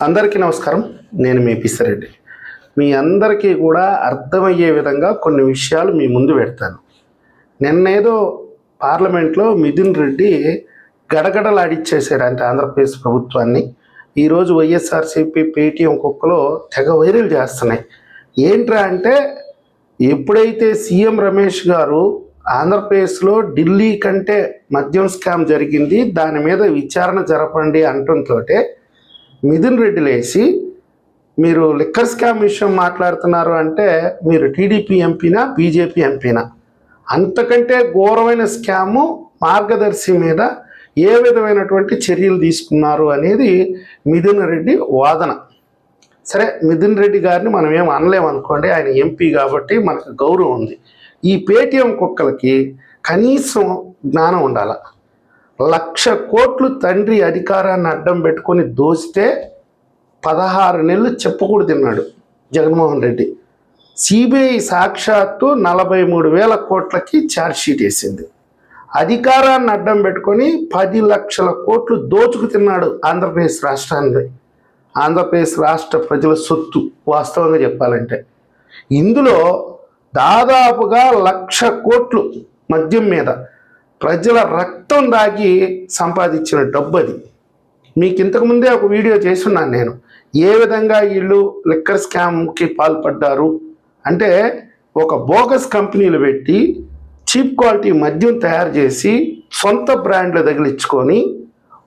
అందరికీ నమస్కారం. నేను మీ పిసిరెడ్డి. మీ అందరికీ కూడా అర్థమయ్యే విధంగా కొన్ని విషయాలు మీ ముందు పెడతాను. నిన్నేదో పార్లమెంట్లో మిథున్ రెడ్డి గడగడలాడిచ్చేసారంటే ఆంధ్రప్రదేశ్ ప్రభుత్వాన్ని. ఈరోజు వైఎస్ఆర్సీపీ పేటీఎం కుక్కలో తెగ వైరల్ చేస్తున్నాయి. ఏంట్రా అంటే ఎప్పుడైతే సీఎం రమేష్ గారు ఆంధ్రప్రదేశ్లో ఢిల్లీ కంటే మద్యం స్కామ్ జరిగింది దాని మీద విచారణ జరపండి అంటంతో మిథున్ రెడ్డి లేచి మీరు లిక్కర్ స్కామ్ విషయం మాట్లాడుతున్నారు అంటే మీరు టీడీపీ ఎంపీనా బీజేపీ ఎంపీనా? అంతకంటే ఘోరమైన స్కాము మార్గదర్శి మీద ఏ విధమైనటువంటి చర్యలు తీసుకున్నారు అనేది మిథున్ రెడ్డి వాదన. సరే మిథున్ రెడ్డి గారిని మనం ఏం అనలేము అనుకోండి. ఆయన ఎంపీ కాబట్టి మనకు గౌరవం ఉంది. ఈ పేటీఎం కుక్కలకి కనీసం జ్ఞానం ఉండాలి? లక్ష కోట్లు తండ్రి అధికారాన్ని అడ్డం పెట్టుకొని దోస్తే పదహారు నెలలు చెప్పకూడదు తిన్నాడు జగన్మోహన్ రెడ్డి. సిబిఐ సాక్షాత్తు నలభై మూడు వేల కోట్లకి ఛార్జ్షీట్ వేసింది. అధికారాన్ని అడ్డం పెట్టుకొని పది లక్షల కోట్లు దోచుకు తిన్నాడు ఆంధ్రప్రదేశ్ రాష్ట్రాన్ని. ఆంధ్రప్రదేశ్ రాష్ట్ర ప్రజల సొత్తు వాస్తవంగా చెప్పాలంటే. ఇందులో దాదాపుగా లక్ష కోట్లు మద్యం మీద ప్రజల రక్తం దాగి సంపాదించిన డబ్బు అది మీకు ఇంతకుముందే ఒక వీడియో చేస్తున్నాను నేను. ఏ విధంగా వీళ్ళు లిక్కర్ స్కామ్కి పాల్పడ్డారు? అంటే ఒక బోగస్ కంపెనీలు పెట్టి చీప్ క్వాలిటీ మద్యం తయారు చేసి సొంత బ్రాండ్లు తగిలించుకొని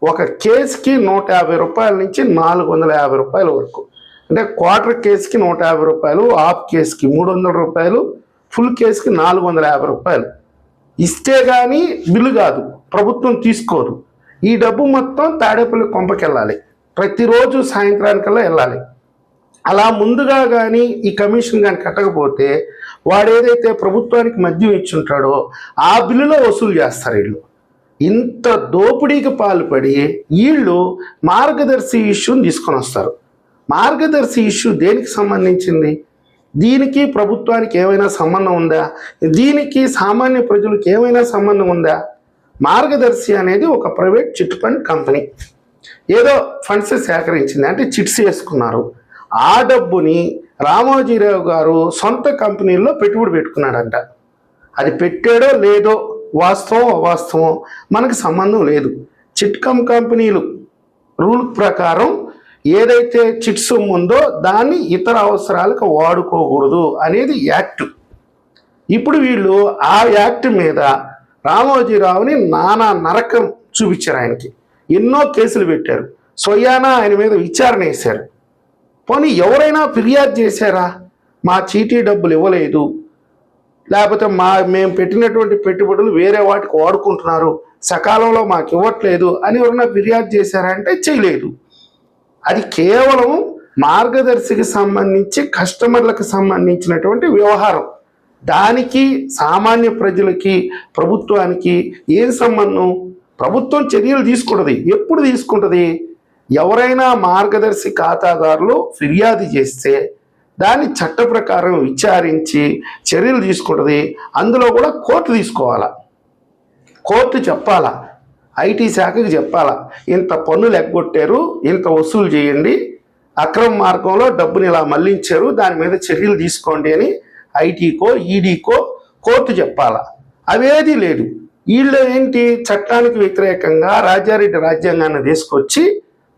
ఒక కేసుకి నూట యాభై రూపాయల నుంచి నాలుగు వందల యాభై రూపాయల వరకు. అంటే క్వార్టర్ కేసుకి నూట యాభై రూపాయలు హాఫ్ కేసుకి మూడు వందల రూపాయలు ఫుల్ కేసుకి నాలుగు వందల యాభై రూపాయలు. ఇస్తే కానీ బిల్లు కాదు. ప్రభుత్వం తీసుకోదు. ఈ డబ్బు మొత్తం తాడేపల్లి కొంపకెళ్ళాలి. ప్రతిరోజు సాయంత్రానికల్లా వెళ్ళాలి. అలా ముందుగా కానీ ఈ కమిషన్ కానీ కట్టకపోతే వాడు ఏదైతే ప్రభుత్వానికి మద్యం ఇచ్చుంటాడో ఆ బిల్లులో వసూలు చేస్తారు వీళ్ళు. ఇంత దోపిడీకి పాల్పడి వీళ్ళు మార్గదర్శి ఇష్యూని తీసుకొని వస్తారు మార్గదర్శి ఇష్యూ దేనికి సంబంధించింది? దీనికి ప్రభుత్వానికి ఏమైనా సంబంధం ఉందా? దీనికి సామాన్య ప్రజలకు ఏమైనా సంబంధం ఉందా? మార్గదర్శి అనేది ఒక ప్రైవేట్ చిట్ ఫండ్ కంపెనీ. ఏదో ఫండ్స్ సేకరించింది. అంటే చిట్స్ వేసుకున్నారు. ఆ డబ్బుని రామోజీరావు గారు సొంత కంపెనీల్లో పెట్టుబడి పెట్టుకున్నాడంట. అది పెట్టాడో లేదో వాస్తవం అవాస్తవం మనకు సంబంధం లేదు. చిట్కమ్ కంపెనీలు రూల్ ప్రకారం ఏదైతే చిట్స్ ఉందో దాన్ని ఇతర అవసరాలకు వాడుకోకూడదు అనేది యాక్ట్. ఇప్పుడు వీళ్ళు ఆ యాక్ట్ మీద రామోజీరావుని నానా నరకం చూపించారు ఆయనకి. ఎన్నో కేసులు పెట్టారు. స్వయానా ఆయన మీద విచారణ వేశారు. పోనీ ఎవరైనా ఫిర్యాదు చేశారా? మా చీటీ డబ్బులు ఇవ్వలేదు. లేకపోతే మా మేము పెట్టినటువంటి పెట్టుబడులు వేరే వాటికి వాడుకుంటున్నారు. సకాలంలో మాకు ఇవ్వట్లేదు అని ఎవరైనా ఫిర్యాదు చేశారా అంటే చేయలేదు. అది కేవలం మార్గదర్శికి సంబంధించి కస్టమర్లకు సంబంధించినటువంటి వ్యవహారం. దానికి సామాన్య ప్రజలకి ప్రభుత్వానికి ఏం సంబంధం? ప్రభుత్వం చర్యలు తీసుకుంటుంది. ఎప్పుడు తీసుకుంటుంది? ఎవరైనా మార్గదర్శి ఖాతాదారులు ఫిర్యాదు చేస్తే దాన్ని చట్ట ప్రకారం విచారించి చర్యలు తీసుకుంటుంది. అందులో కూడా కోర్టు తీసుకోవాలా? కోర్టు చెప్పాలా? ఐటీ శాఖకి చెప్పాలా ఇంత పన్నులు ఎగ్గొట్టారు ఇంత వసూలు చేయండి అక్రమ మార్గంలో డబ్బుని ఇలా మళ్ళించారు దాని మీద చర్యలు తీసుకోండి అని ఐటీకో ఈడీకో కోర్టు చెప్పాలా. అవేది లేదు. వీళ్ళు ఏంటి? చట్టానికి వ్యతిరేకంగా రాజారెడ్డి రాజ్యాంగాన్ని తీసుకొచ్చి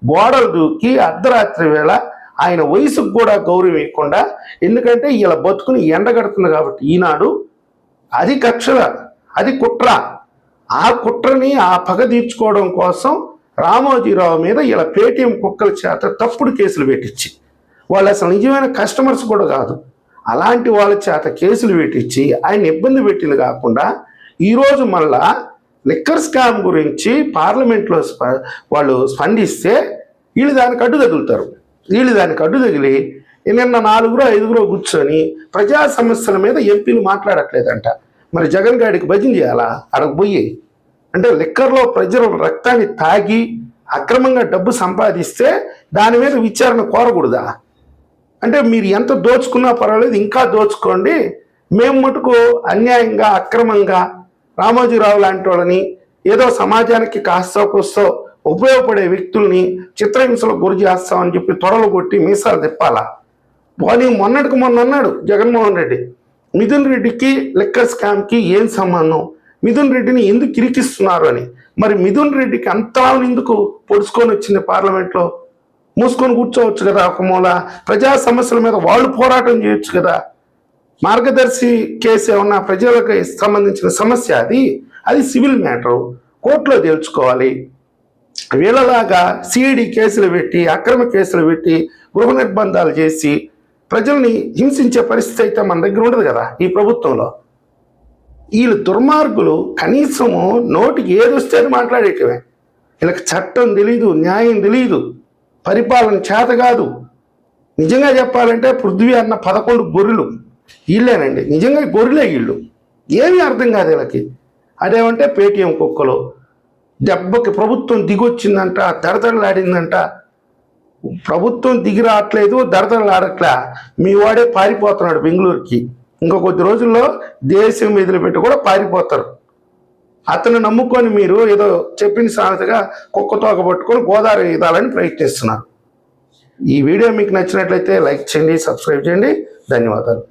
గోడలు దూకి అర్ధరాత్రి వేళ ఆయన వయసుకు కూడా గౌరవం ఇవ్వకుండా ఎందుకంటే ఇలా బతుకుని ఎండగడుతుంది కాబట్టి ఈనాడు అది కక్షల అది కుట్ర. ఆ కుట్రని ఆ పగ తీర్చుకోవడం కోసం రామోజీరావు మీద ఇలా పేటీఎం కుక్కల చేత తప్పుడు కేసులు పెట్టించి వాళ్ళు అసలు నిజమైన కస్టమర్స్ కూడా కాదు. అలాంటి వాళ్ళ చేత కేసులు పెట్టించి ఆయన ఇబ్బంది పెట్టింది కాకుండా ఈరోజు మళ్ళా లిక్కర్ స్కామ్ గురించి పార్లమెంట్లో స్ప- వాళ్ళు స్పందిస్తే వీళ్ళు దానికి అడ్డు తగులుతారు. వీళ్ళు దానికి అడ్డు తగిలి నిన్న నాలుగురో ఐదుగురో కూర్చొని ప్రజా సమస్యల మీద ఎంపీలు మాట్లాడట్లేదంట. మరి జగన్ గారికి భజన చేయాలా? అక్కడికి అంటే లిక్కర్లో ప్రజలు రక్తాన్ని తాగి అక్రమంగా డబ్బు సంపాదిస్తే దాని మీద విచారణ కోరకూడదా? అంటే మీరు ఎంత దోచుకున్నా పర్వాలేదు ఇంకా దోచుకోండి. మేము మటుకు అన్యాయంగా అక్రమంగా రామోజీరావు లాంటి వాళ్ళని ఏదో సమాజానికి కాస్తో కూస్తో ఉపయోగపడే వ్యక్తుల్ని చిత్రహింసలకు గురి చేస్తామని చెప్పి త్వరలు కొట్టి మీసాలు తిప్పాలా? పోనీ మొన్నటికి మొన్న అన్నాడు జగన్మోహన్ రెడ్డి. మిథున్ రెడ్డికి లెక్కర్ స్కామ్కి ఏం సంబంధం? మిథున్ రెడ్డిని ఎందుకు ఇరికిస్తున్నారు అని? మరి మిథున్ రెడ్డికి అంతా ఎందుకు పొడుచుకొని వచ్చింది పార్లమెంట్లో? మూసుకొని కూర్చోవచ్చు కదా ఒక మూల. ప్రజా సమస్యల మీద వాళ్ళు పోరాటం చేయొచ్చు కదా. మార్గదర్శి కేసు ఏమన్నా ప్రజలకు సంబంధించిన సమస్య అది? అది సివిల్ మ్యాటరు. కోర్టులో తేల్చుకోవాలి. వీళ్ళలాగా సిఐడి కేసులు పెట్టి అక్రమ కేసులు పెట్టి గృహ నిర్బంధాలు చేసి ప్రజల్ని హింసించే పరిస్థితి అయితే మన దగ్గర ఉండదు కదా ఈ ప్రభుత్వంలో. వీళ్ళు దుర్మార్గులు కనీసము నోటికి ఏది వస్తే అది మాట్లాడేటివే వీళ్ళకి చట్టం తెలీదు న్యాయం తెలీదు పరిపాలన చేత కాదు. నిజంగా చెప్పాలంటే పృథ్వీ అన్న పదకొండు గొర్రెలు వీళ్ళేనండి. నిజంగా గొర్రెలే వీళ్ళు. ఏమీ అర్థం కాదు వీళ్ళకి. అదేమంటే పేటీఎం కుక్కలు. దెబ్బకి ప్రభుత్వం దిగొచ్చిందంట దడదడలాడిందంట. ప్రభుత్వం దిగి రావట్లేదు దడదడలాడట్లే. మీ వాడే పారిపోతున్నాడు బెంగళూరుకి. ఇంకో కొద్ది రోజుల్లో దేశం మీదలు పెట్టి కూడా పారిపోతారు. అతను నమ్ముకొని మీరు ఏదో చెప్పిన సామెతగా కుక్క తోక పట్టుకొని గోదావరి ఇదాలని ప్రయత్నిస్తున్నారు. ఈ వీడియో మీకు నచ్చినట్లయితే లైక్ చేయండి సబ్స్క్రైబ్ చేయండి. ధన్యవాదాలు.